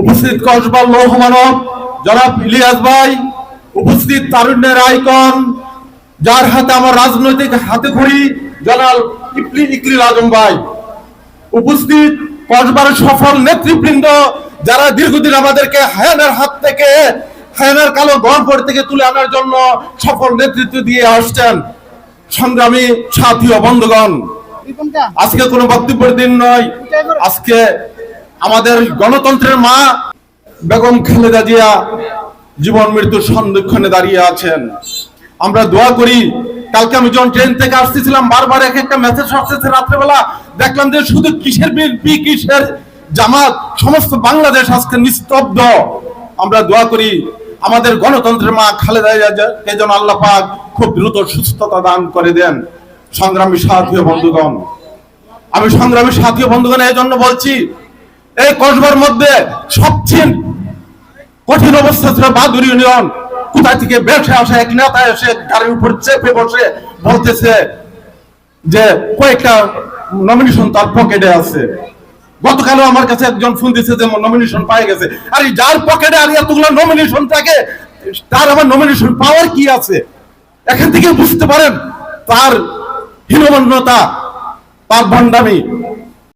উপস্থিত কসবা লৌহ মানব জনাব ইলিয়াস ভাই উপস্থিত তারুণ্যের আইকন যার হাতে আমার রাজনৈতিক হাতে খড়ি জনাল ইপলি ইকরিল আজম ভাই। উপস্থিত কসবার সফল নেতৃবৃন্দ যারা দীর্ঘদিন আমাদেরকে হায়ানের হাত থেকে হায়ানের কালো গহ্বর থেকে তুলে আনার জন্য সফল নেতৃত্ব দিয়ে আসছেন সংগ্রামী সাথী ও বন্ধুগণ। আজকে কোনো বক্তব্যের দিন নয়। আজকে আমাদের গণতন্ত্রের মা বেগম খালেদা জিয়া জীবন মৃত্যুর সন্ধিক্ষণে দাঁড়িয়ে আছেন। আমরা দোয়া করি, কালকে আমি যখন ট্রেন থেকে আসতেছিলাম, বারবার এক একটা মেসেজ আসতেছে রাত্রেবেলা, দেখলাম যে শুধু কিসের বিএনপি, কিসের জামাত, সমস্ত বাংলাদেশ আজকে নিস্তব্ধ। আমরা দোয়া করি, আমাদের গণতন্ত্রের মা খালেদা জিয়াকে যেন আল্লাহ পাক খুব দ্রুত সুস্থতা দান করে দেন। সংগ্রামী সাথী বন্ধুগণ, আমি সংগ্রামী সাথী বন্ধুগণ এই জন্য বলছি এই কসবার মধ্যে সবচেয়ে কঠিন অবস্থা ছিল বাদুর ইউনিয়ন। কোথা থেকে বেসে আসে, এক নেতা এসে গাড়ির উপর চেপে বসে বলতেছে যে কয়েকটা নমিনেশন তার পকেটে আছে। গতকালও আমার কাছে একজন ফোন দিচ্ছে যে নমিনেশন পাই গেছে। আর যার পকেটে আর এতগুলো নমিনেশন থাকে, তার আবার নমিনেশন পাওয়ার কি আছে? এখান থেকে বুঝতে পারেন, তার হীনমন্যতা, তার ভণ্ডামি।